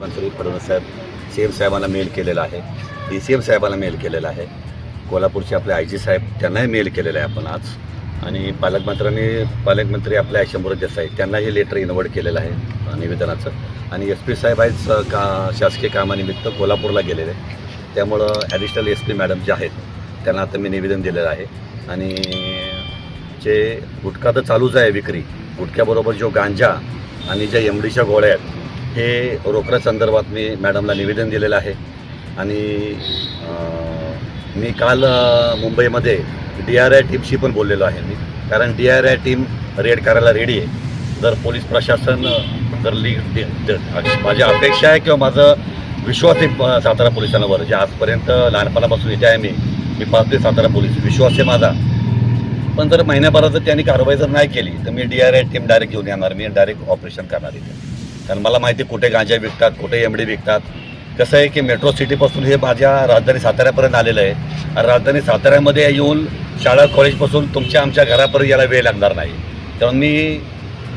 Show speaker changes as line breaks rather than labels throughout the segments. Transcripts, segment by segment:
मंत्री फडणवीस साहेब C M साहेबांना मेल केलेला आहे. डी सी एम साहेबांना मेल केलेला आहे. कोल्हापूरचे आपले आय जी साहेब त्यांनाही मेल केलेलं आहे आपण आज. आणि पालकमंत्र्यांनी पालकमंत्री आपले शंभर देसाई त्यांनाही लेटर इन्व्हर्ट केलेलं आहे निवेदनाचं. आणि एस पी साहेब आहेत का शासकीय कामानिमित्त कोल्हापूरला गेलेले त्यामुळं ॲडिशनल एस पी मॅडम जे आहेत त्यांना आता मी निवेदन दिलेलं आहे. आणि जे गुटखा तर चालूच आहे विक्री गुटख्याबरोबर जो गांजा आणि ज्या एमडीच्या गोळ्या आहेत हे रोकड्या संदर्भात मी मॅडमला निवेदन दिलेलं आहे. आणि मी काल मुंबईमध्ये डी आर आय टीमशी पण बोललेलो आहे मी. कारण D R I team raid करायला रेडी आहे. जर पोलीस प्रशासन जर ली दे- माझी अपेक्षा आहे किंवा माझं विश्वास आहे सातारा पोलिसांवर जे आजपर्यंत लहानपणापासून इथे आहे मी. मी पाहतोय सातारा पोलीस. विश्वास आहे माझा. पण जर महिन्याभरात जर त्यांनी कारवाई जर नाही केली तर मी D R I team direct घेऊन येणार. मी डायरेक्ट ऑपरेशन करणार इथे. कारण मला माहिती आहे कुठे गांजा विकतात कुठे एमडी विकतात. कसं आहे की मेट्रो सिटीपासून हे माझ्या राजधानी साताऱ्यापर्यंत आलेलं आहे. आणि राजधानी साताऱ्यामध्ये येऊन शाळा कॉलेजपासून तुमच्या आमच्या घरापर्यंत यायला वेळ लागणार नाही. त्यामुळे मी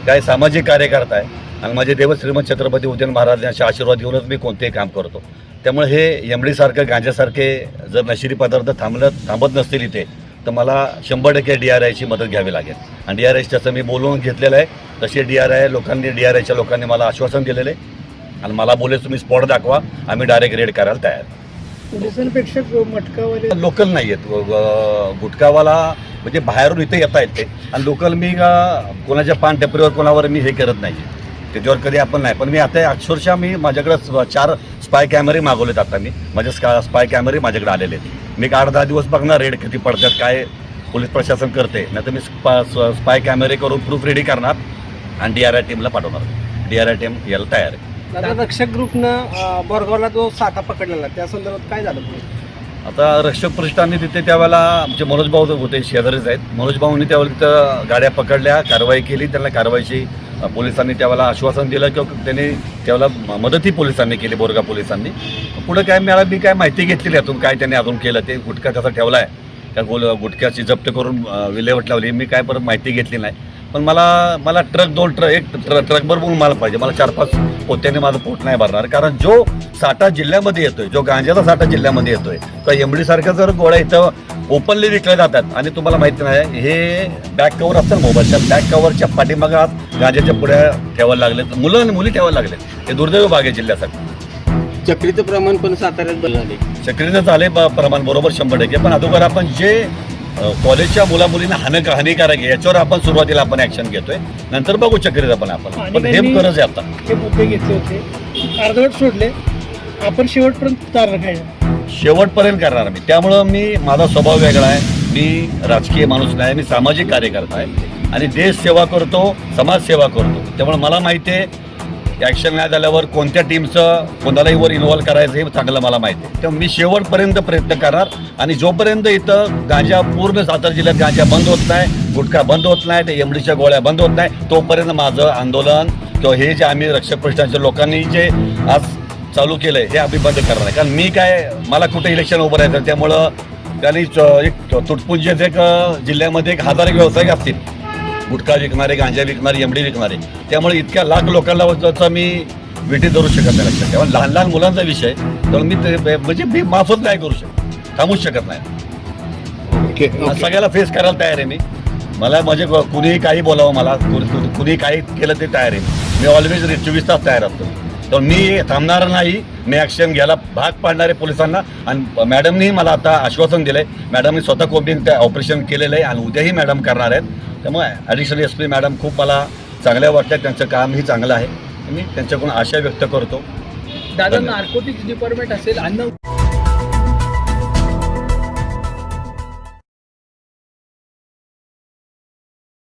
काय सामाजिक कार्यकर्ता आहे. आणि माझे देव श्रीमंत छत्रपती उदयन महाराज यांचे आशीर्वाद घेऊनच मी कोणतेही काम करतो. त्यामुळे हे एमडीसारखं गांजासारखे जर नशिरी पदार्थ थांबलं थांबत नसतील इथे तर मला शंभर टक्के डी आर आयची मदत घ्यावी लागेल. आणि डी आर आयची तसं मी बोलवून घेतलेलं आहे तसे डी आर आय लोकांनी डी आर आयच्या लोकांनी मला आश्वासन दिलेलं आहे. आणि मला बोले तुम्ही स्पॉट दाखवा आम्ही डायरेक्ट रेड करायला तयार.
मटकावाले
लोकल नाही आहेत. गुटखावाला म्हणजे बाहेरून इथे येता येते. आणि लोकल मी कोणाच्या पान टपरीवर कोणावर मी हे करत नाही. त्याच्यावर कधी आपण नाही. पण मी आता अक्षरशः मी माझ्याकडे चार स्पाय कॅमेरे मागवलेत आता मी. माझे स्का स्पाय कॅमेरे माझ्याकडे आलेले आहेत. मी एक आठ दहा दिवस बघणार रेड किती पडतात काय पोलीस प्रशासन करते. नाही तर मी स्पा स्पाय कॅमेरे करून प्रूफ रेडी करणार आणि डी आर आय टीमला पाठवणार. डी आर आय टीम यायला तयार आहे.
दादा रक्षक ग्रुपनं बोरगावला जो साठा पकडलेला त्या संदर्भात काय झालं
आता रक्षक प्रतिष्ठानने तिथे त्यावेळेला आमचे मनोज भाऊ होते शेजारीच आहेत. मनोज भाऊंनी त्यावेळेला तिथं गाड्या पकडल्या कारवाई केली त्यांना कारवाईची पोलिसांनी त्यावेळेला आश्वासन दिलं किंवा त्यांनी त्यावेळेला मदतही पोलिसांनी केली बोरगा पोलिसांनी. पुढं काय मिळालं मी काय माहिती घेतली यातून काय त्यांनी अजून केलं ते गुटखा कसा ठेवला आहे त्या गोल गुटख्याची जप्त करून विल्हेवट विल्हेवाट लावली मी काय परत माहिती घेतली नाही. पण मला मला ट्रक दोन ट्रक एक ट्र ट्रकभर बघून मला पाहिजे. मला चार पाच पोत्याने माझं पोट नाही भरणार. कारण जो साठा जिल्ह्यामध्ये येतोय जो गांजाचा साठा जिल्ह्यामध्ये येतोय तर एमडी सारख्या जर गोळ्या इथं ओपनली विकल्या जातात आणि तुम्हाला माहिती नाही हे बॅक कवर असतं मोबाईलच्या बॅक कवरच्या पाठीमागात गांजाच्या पुढ्या ठेवायला लागलेत मुलं आणि मुली ठेवायला लागलेत. हे दुर्दैव भाग आहे जिल्ह्यासाठी.
चक्रीचं प्रमाण पण साताऱ्यात झाले
चक्रीचं झाले प्रमाण बरोबर शंभर टक्के. पण अगोदर आपण जे कॉलेजच्या मुला मुलींना हानिक हानिकारक आहे. याच्यावर आपण सुरुवातीला आपण ऍक्शन घेतोय. नंतर बघू चक्रीचं पण आपण.
आणि
पण हे गरज आहे आता.
हे मुद्दे घेतले होते. अर्धवट सोडले. आपण शेवटपर्यंत राखायचं.
शेवटपर्यंत करणार मी. त्यामुळं मी माझा स्वभाव वेगळा आहे. मी राजकीय माणूस नाही. मी सामाजिक कार्यकर्ता आहे. आणि देश सेवा करतो समाजसेवा करतो. त्यामुळे मला माहिती आहे ॲक्शन नाही झाल्यावर कोणत्या टीमचं कोणालाही वर इन्व्हॉल्व करायचं हे चांगलं मला माहिती आहे. तर मी शेवटपर्यंत प्रयत्न करणार आणि जोपर्यंत इथं गांजा पूर्ण सातारा जिल्ह्यात गांजा बंद होत नाही गुटखा बंद होत नाही ते एमडीच्या गोळ्या बंद होत नाही तोपर्यंत माझं आंदोलन किंवा हे जे आम्ही रक्षक प्रश्नाच्या लोकांनी जे आज चालू केलंय हे आम्ही बंद करणार आहे कारण मी काय मला कुठे इलेक्शन उभं राहायचं त्यामुळं त्यांनी एक तुटपुंजेच एक जिल्ह्यामध्ये एक हजार एक व्यावसायिक असतील. गुटखा विकणारे गांजा विकणारे एमडी विकणारे. त्यामुळे इतक्या लाख लोकांना त्याचा मी विटी धरू शकत नाही लक्षात तेव्हा लहान लहान मुलांचा विषय तर मी ते म्हणजे मी माफच नाही करू शकत. थांबूच शकत नाही. सगळ्याला फेस करायला तयार आहे मी. मला म्हणजे कुणीही काही बोलावं मला. कुणी काही केलं ते तयार आहे. मी ऑलवेज चोवीस तास तयार असतो. तर मी थांबणार नाही. मी ॲक्शन घ्यायला भाग पाडणारे पोलिसांना आणि मॅडमनी मला आता आश्वासन दिलंय. मॅडमनी स्वतः कोणतीन ते ऑपरेशन केलेलं आहे आणि उद्याही मॅडम करणार आहेत. त्यामुळे ॲडिशनल एस पी मॅडम खूप मला चांगल्या वाटतात त्यांचं कामही चांगलं आहे मी त्यांच्याकडून आशा व्यक्त करतो
दादा. नार्कोटिक्स डिपार्टमेंट असेल अन्न